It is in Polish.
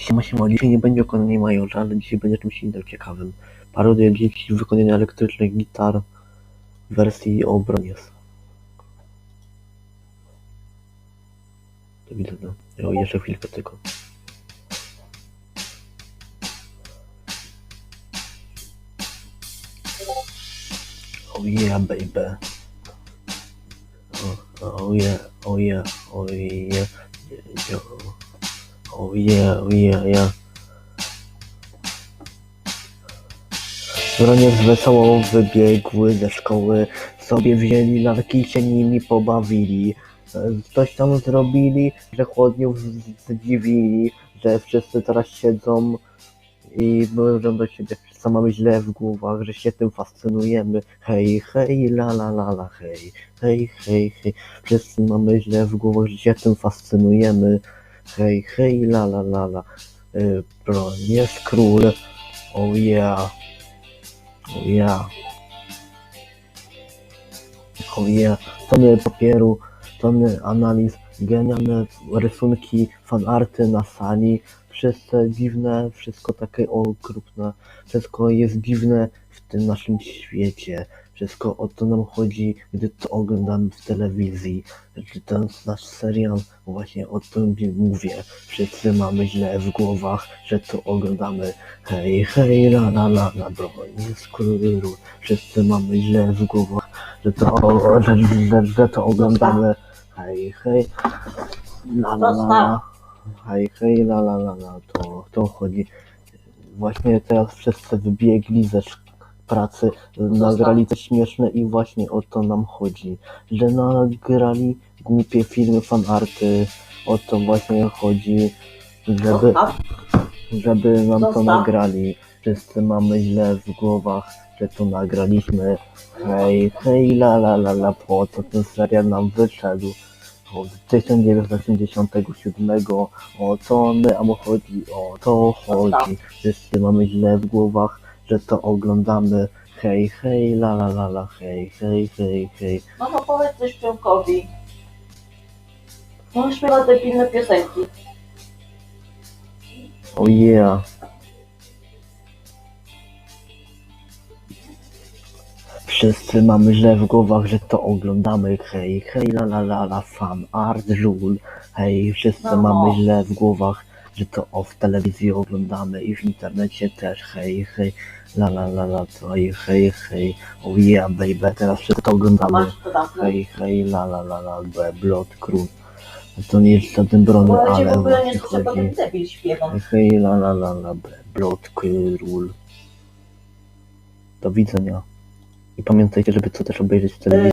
Siema, siema, dzisiaj nie będzie o Majorze, ale dzisiaj będzie czymś innym ciekawym. Parodia dzieci wykonania elektrycznych gitar w wersji o Bronies. Do widzenia. O, jeszcze chwilkę tylko. Oh yeah, baby. Oh, oh yeah, oh yeah, oh yeah, yeah, yo. Oh yeah, oh yeah, yeah. Broniec wesoło wybiegły ze szkoły, sobie wzięli lalki i się nimi pobawili. Coś tam zrobili, że chłodniów zdziwili, że wszyscy teraz siedzą i mówią do siebie, co mamy źle w głowach, że się tym fascynujemy. Hej, hej, la la la la, hej, hej, hej, hej. Wszyscy mamy źle w głowach, że się tym fascynujemy. Hej, hej, la la la la. Y, Bro, jest król. Oh yeah. Oh yeah. Oh yeah. Tony papieru, tony analiz, genialne rysunki, fanarty na sali. Wszystko dziwne, wszystko takie okrutne. Wszystko jest dziwne w tym naszym świecie. Wszystko o to nam chodzi, gdy to oglądamy w telewizji. Że ten nasz serial właśnie o tym mówię. Wszyscy mamy źle w głowach, że to oglądamy. Hej, hej, la la la la, bro, jest król. Wszyscy mamy źle w głowach, że to, że, że, że to oglądamy. Hej, hej, la la la la. Hej, hej, la la la la, to, to chodzi. Właśnie teraz wszyscy wybiegli ze szk- pracy, nagrali coś śmieszne i właśnie o to nam chodzi. Że nagrali głupie filmy, fanarty, o to właśnie chodzi, żeby, żeby nam to nagrali. Wszyscy mamy źle w głowach, że to nagraliśmy. Hej, hej, la la la la, po co ten serial nam wyszedł? Od 1987 o co nam chodzi, o to chodzi. Wszyscy mamy źle w głowach, że to oglądamy. Hej, hej, la la la la, hej, hej, hej, hej. To powiedz coś Przemkowi. On śpiewa te pilne piosenki. Oh yeah. Wszyscy mamy źle w głowach, że to oglądamy. Hej, hej, la la la la, fan art, żul. Hej, wszyscy No. mamy źle w głowach, że to o w telewizji oglądamy i w internecie też. Hej, hej, la la la la, to hej, hej, hej. Oh yeah, baby, teraz wszyscy to oglądamy. Hej, hej, la la la la, be, blot, król. To nie jest żaden brony, Bo cię w ale ogóle nie właśnie słyszę, bo chodzi. debil śpiewa. Hej, la la la la, be, blot, król. Do widzenia. I pamiętajcie, żeby to też obejrzeć w telewizji.